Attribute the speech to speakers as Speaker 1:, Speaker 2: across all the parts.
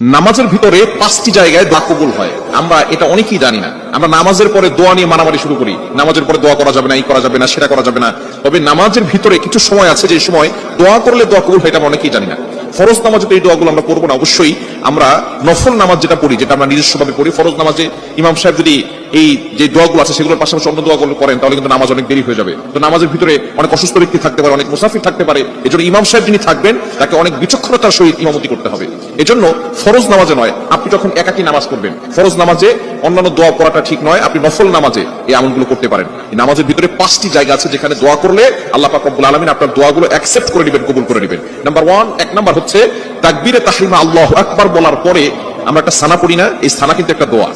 Speaker 1: নামাজের ভিতরে পাঁচটি জায়গায় দোয়া কবুল হয়। আমরা এটা অনেকেই জানি না। আমরা নামাজের পরে দোয়া নিয়ে মারামারি শুরু করি। নামাজের পরে দোয়া করা যাবে না, এই করা যাবে না, সেটা করা যাবে না। তবে নামাজের ভিতরে কিছু সময় আছে যে সময় দোয়া করলে দোয়া কবুল হয় এটা অনেকেই জানি না। ফরজ নামাজে তো এই দোয়াগুলো আমরা করব না। অবশ্যই আমরা নফল নামাজ যেটা পড়ি, যেটা আমরা নিজস্বভাবে পড়ি, ফরজ নামাজে ইমাম সাহেব যদি এই যে দোয়াগুলো আছে সেগুলোর পাশাপাশি অন্য দোয়াগুলো করেন, তাহলে কিন্তু নামাজ অনেক দেরি হয়ে যাবে। তো নামাজের ভিতরে অনেক অসুস্থ ব্যক্তি থাকতে পারে, অনেক মুসাফির থাকতে পারে এই জন্য ইমাম সাহেব যিনি থাকবেন, তাকে অনেক বিচক্ষণতার সহিত ইমামতি করতে হবে। এজন্য ফরজ নামাজে নয় আপনি যখন একাকি নামাজ করবেন ফরজ নামাজে অন্যান্য দোয়া করাটা ঠিক নয়, আপনি নফল নামাজে এই আমলগুলো করতে পারেন। এই নামাজের ভিতরে পাঁচটি জায়গা আছে যেখানে দোয়া করলে আল্লাহ পাক রব্বুল আলামিন আপনার দোয়াগুলো অ্যাকসেপ্ট করে নেবেন, কবুল করে নেবেন। নাম্বার ওয়ান এক নাম্বার হচ্ছে তাকবীরে তাহরিমা আল্লাহ আকবার বলার পরে আমরা একটা সানা পড়ি না, এই সানা কিন্তু একটা দোয়া।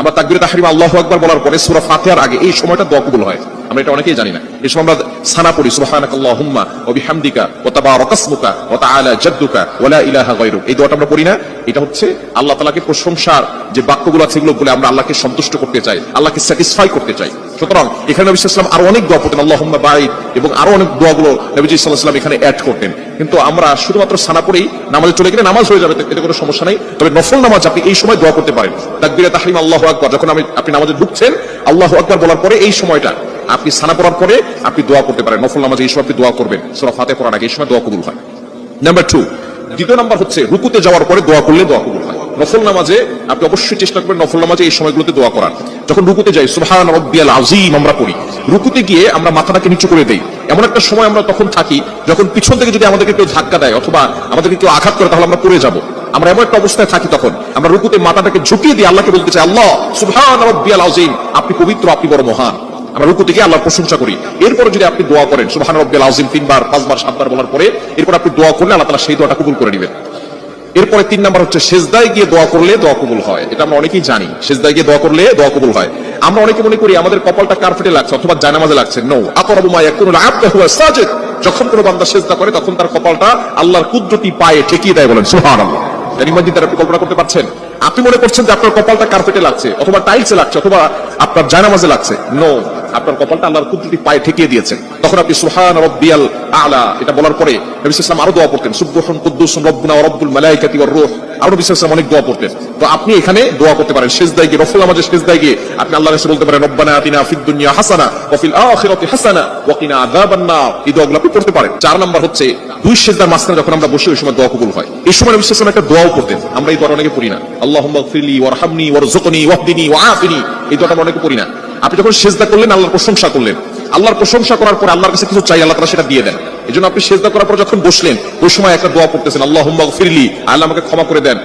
Speaker 1: আমরা তাকবিরে তাহরিমা আল্লাহ আকবার বলার পরে সূরা ফাতিহার আগে এই সময়টা দোয়া কবুল হয়। আমরা এটা অনেকেই জানি না। এই সময় আমরা সানা পড়ি, সুবহানাকাল্লাহুম্মা, ওয়া বিহামদিকা, ওয়া তাবারাকাসমুকা, ওয়া তাআলা জাদ্দুকা, ওয়া লা ইলাহা গায়রুক। এই দোয়াটা আমরা পড়ি না? এটা হচ্ছে আল্লাহ তাআলাকে প্রশংসার যে বাক্যগুলো আছে এগুলো বলে আমরা আল্লাহকে সন্তুষ্ট করতে চাই, আল্লাহকে স্যাটিসফাই করতে চাই। সুতরাং এখানে নবী ওয়াসাল্লাম আরও অনেক দোয়া পড়তেন, আল্লাহুম্মা বাঈদ, এবং আরও অনেক দোয়াগুলো নবী সাল্লাল্লাহু আলাইহি এখানে অ্যাড করতেন। কিন্তু আমরা শুধুমাত্র সানা পড়েই নামাজে চলে গেলে নামাজ হয়ে যাবে, এতে কোনো সমস্যা নেই। তবে নফল নামাজ আপনি এই সময় দোয়া করতে পারেন। তাকবীরে তাহরিম, আল্লাহু আকবার, যখন আমি, আপনি নামাজে ঢুকছেন, আল্লাহু আকবার বলার পরে এই সময়টা আপনি সানা পড়ার পরে আপনি দোয়া করতে পারেন। নফল নামাজে এই সময় আপনি দোয়া করবেন। সূরা ফাতিহা পড়ার আগে এই সময় দোয়া কবুল হয়। নাম্বার টু দ্বিতীয় নাম্বার হচ্ছে রুকুতে যাওয়ার পরে দোয়া করলে দোয়া কবুল হয়। নফল নামাজে আপনি অবশ্যই চেষ্টা করবেন নফল নামাজে এই সময়গুলোতে দোয়া করার। যখন রুকুতে যাই, সুবহান রাব্বিয়াল আযীম, আমরা পড়ি। রুকুতে গিয়ে আমরা মাথাটাকে নিচু করে দেই। এমন একটা সময় আমরা তখন থাকি, যখন পিছন থেকে যদি আমাদেরকে কেউ ধাক্কা দেয় অথবা আমাদেরকে কেউ আঘাত করে, তাহলে আমরা পড়ে যাব। আমরা এমন একটা অবস্থায় থাকি তখন। আমরা রুকুতে মাথাটাকে ঝুঁকিয়ে দিয়ে আল্লাহকে বলতে চাই, আল্লাহ, সুবহান রাব্বিয়াল আযীম, আপনি পবিত্র, আপনি বড় মহান। আমরা রুকু থেকে আল্লাহর প্রশংসা করি। এরপরে যদি আপনি দোয়া করেন সুবহান রব্বিল আযীম, তিনবার, পাঁচবার, সাতবার বলার পরে, এরপর আপনি দোয়া করলে আল্লাহ তাআলা সেই দোয়াটা কবুল করে নেবেন। এরপরে তিন নাম্বার হচ্ছে সেজদায় গিয়ে দোয়া করলে দোয়া কবুল হয়। এটা আমরা অনেকেই জানি, সেজদায় গিয়ে দোয়া করলে দোয়া কবুল হয়। আমরা অনেকে মনে করি আমাদের কপালটা কার্পেটে লাগছে অথবা জানামাজে লাগছে। নো আকরাবু মা ইয়াকুনুল আবদু হুয়া সাজিদ। যখন কোনো বান্দা সেজদা করে, তখন তার কপালটা আল্লাহর কুদরতি পায়ে ঠেকিয়ে দেয় বলেন, সুবহানাল্লাহ। জানি মসজিদ আপনি কল্পনা করতে পারছেন? আপনি মনে করছেন যে আপনার কপালটা কার্পেটে লাগছে, অথবা টাইলসে লাগছে, অথবা আপনার জানামাজে লাগছে। নো আপনার কপালটা আল্লাহর কুদরতি পায়ে ঠেকিয়ে দিয়েছেন। তখন আপনি সুবহান রাব্বিয়াল আলা, এটা বলার পরে নবী সাল্লাল্লাহু আরও দোয়া পড়তেন, সুবহান কুদ্দুস রব্বুনা রব্বুল মালাইকাতি ওয়ার রূহ। আরও নবী সাল্লাল্লাহু অনেক দোয়া পড়তেন। তো আপনি এখানে দোয়া করতে পারেন, সিজদায় গিয়ে নফল নামাজে সিজদায় গিয়ে আপনি আল্লাহর কাছে বলতে পারেন, রব্বানা আতিনা ফিদ দুনিয়া হাসানা ওয়া ফিল আখিরাতি হাসানা ওয়া কিনা আযাবান নার। এই দোয়াগুলো আপনি পড়তে পারেন। চার নাম্বার হচ্ছে, দুই সিজদার মাঝখানে যখন আমরা বসে, ওই সময় দোয়া কবুল হয়। এই সময় নবী সাল্লাল্লাহু একটা দোয়াও করতেন আমরা এই দোয়া অনেকে পড়ি না। আল্লাহুম্মা গফিরলি ওয়ারহামনি ওয়ারযুকনি ওয়াহদিনি ওয়াআফিনি এই দোয়াটা আমরা অনেকে পড়ি না। আপনি যখন সেজদা করলেন, আল্লাহর প্রশংসা করলেন। আল্লাহর প্রশংসা করার পর আল্লাহর কাছে কিছু চাই, আল্লাহ তারা সেটা দিয়ে দেন। এই জন্য আপনি সেজদা করার পর যখন বসলেন, ওই সময় একটা দোয়া পড়তেছেন আল্লাহ ফিরলি আল্লাহ আমাকে ক্ষমা করে দেন।